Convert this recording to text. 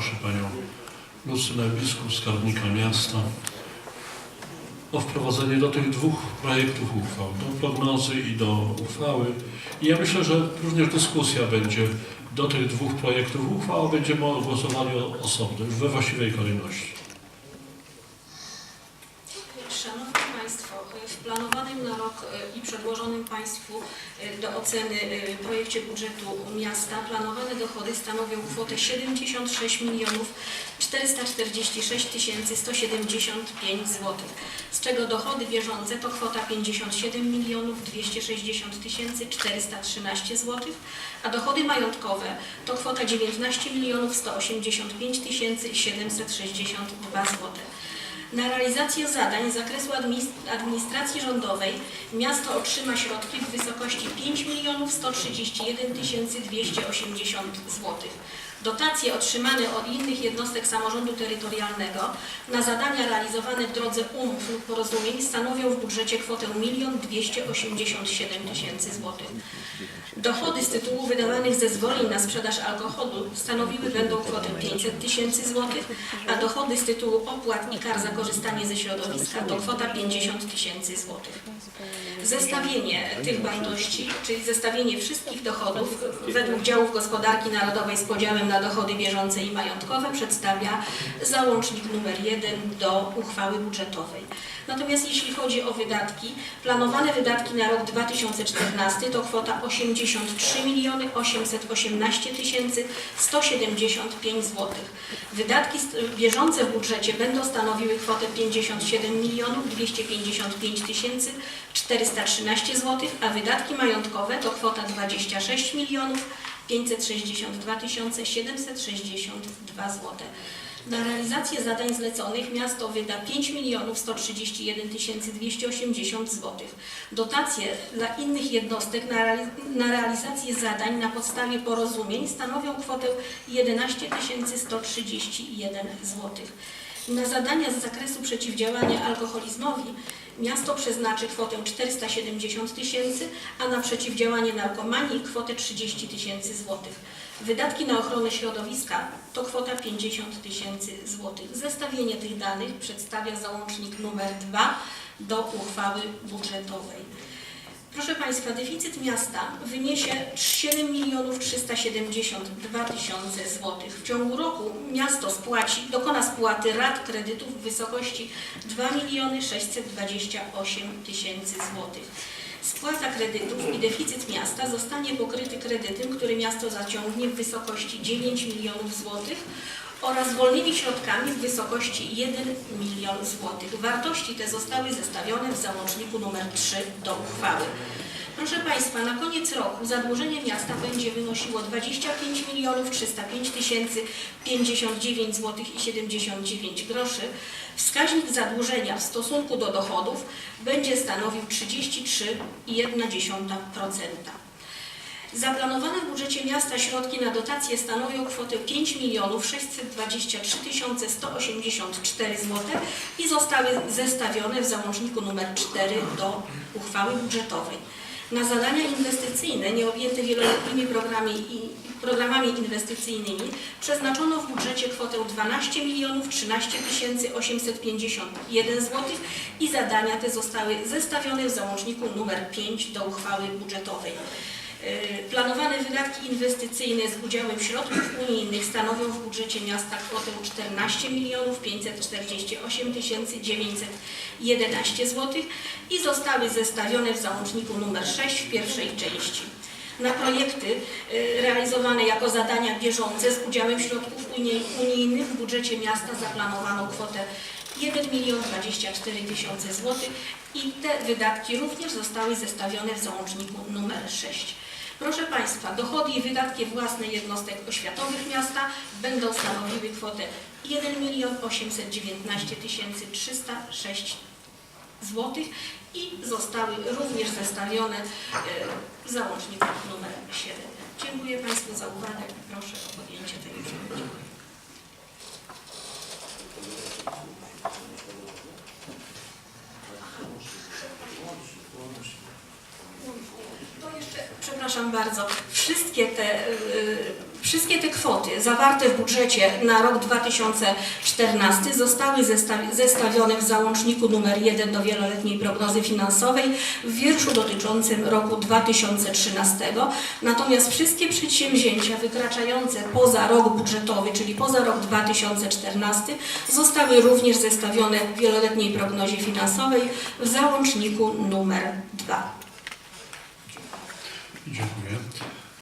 proszę Panią Lucynę Biskup, skarbnika miasta, o wprowadzenie do tych dwóch projektów uchwał, do prognozy i do uchwały. I ja myślę, że również dyskusja będzie do tych dwóch projektów uchwał, będziemy głosowali osobno, już we właściwej kolejności. Państwo, w planowanym na rok e, i przedłożonym Państwu e, do oceny e, projekcie budżetu miasta planowane dochody stanowią kwotę 76 milionów 446 tysięcy 175 zł, z czego dochody bieżące to kwota 57 milionów 260 tysięcy 413 zł, a dochody majątkowe to kwota 19 milionów 185 tysięcy 762 zł. Na realizację zadań z zakresu administracji rządowej miasto otrzyma środki w wysokości 5 milionów 131 280 zł. Dotacje otrzymane od innych jednostek samorządu terytorialnego na zadania realizowane w drodze umów lub porozumień stanowią w budżecie kwotę 1 287 tysięcy złotych. Dochody z tytułu wydawanych zezwoleń na sprzedaż alkoholu stanowiły będą kwotę 500 tysięcy złotych, a dochody z tytułu opłat i kar za korzystanie ze środowiska to kwota 50 tysięcy złotych. Zestawienie tych wartości, czyli zestawienie wszystkich dochodów według działów gospodarki narodowej z podziałem na dochody bieżące i majątkowe przedstawia załącznik numer 1 do uchwały budżetowej. Natomiast jeśli chodzi o wydatki, planowane wydatki na rok 2014 to kwota 83 miliony 818 tysięcy 175 zł. Wydatki bieżące w budżecie będą stanowiły kwotę 57 milionów 255 tysięcy 413 zł, a wydatki majątkowe to kwota 26 milionów 562 tysiące 762 zł. Na realizację zadań zleconych miasto wyda 5 milionów 131 tysięcy 280 zł. Dotacje dla innych jednostek na, reali- na realizację zadań na podstawie porozumień stanowią kwotę 11 tysięcy 131 zł. Na zadania z zakresu przeciwdziałania alkoholizmowi miasto przeznaczy kwotę 470 tysięcy, a na przeciwdziałanie narkomanii kwotę 30 tysięcy złotych. Wydatki na ochronę środowiska to kwota 50 tysięcy złotych. Zestawienie tych danych przedstawia załącznik numer 2 do uchwały budżetowej. Proszę Państwa, deficyt miasta wyniesie 7 milionów 372 tysiące złotych. W ciągu roku miasto spłaci, dokona spłaty rat kredytów w wysokości 2 miliony 628 tysięcy złotych. Spłata kredytów i deficyt miasta zostanie pokryty kredytem, który miasto zaciągnie w wysokości 9 milionów złotych oraz wolnymi środkami w wysokości 1 milion złotych. Wartości te zostały zestawione w załączniku nr 3 do uchwały. Proszę Państwa, na koniec roku zadłużenie miasta będzie wynosiło 25 milionów 305 tysięcy 59 zł i 79 groszy. Wskaźnik zadłużenia w stosunku do dochodów będzie stanowił 33,1%. Zaplanowane w budżecie miasta środki na dotacje stanowią kwotę 5 milionów 623 tysiące 184 zł i zostały zestawione w załączniku nr 4 do uchwały budżetowej. Na zadania inwestycyjne nieobjęte wieloletnimi programami, inwestycyjnymi przeznaczono w budżecie kwotę 12 milionów 13 tysięcy 851 zł i zadania te zostały zestawione w załączniku nr 5 do uchwały budżetowej. Yy, Planowane wydatki inwestycyjne z udziałem środków unijnych stanowią w budżecie miasta kwotę 14 milionów 548 tysięcy 911 zł i zostały zestawione w załączniku nr 6 w pierwszej części. Na projekty yy, realizowane jako zadania bieżące z udziałem środków unijnych w budżecie miasta zaplanowano kwotę 1 milion 24 tysiące złotych i te wydatki również zostały zestawione w załączniku numer 6. Proszę Państwa, dochody i wydatki własne jednostek oświatowych miasta będą stanowiły kwotę 1 milion 819 tysięcy 306 złotych i zostały również zestawione e, w załączniku numer 7. Dziękuję Państwu za uwagę i proszę o podjęcie tej uchwały. To jeszcze, przepraszam bardzo, wszystkie te y, Wszystkie te kwoty zawarte w budżecie na rok 2014 zostały zesta- zestawione w załączniku numer 1 do wieloletniej prognozy finansowej w wierszu dotyczącym roku 2013. Natomiast wszystkie przedsięwzięcia wykraczające poza rok budżetowy, czyli poza rok 2014, zostały również zestawione w wieloletniej prognozie finansowej w załączniku numer 2. Dziękuję.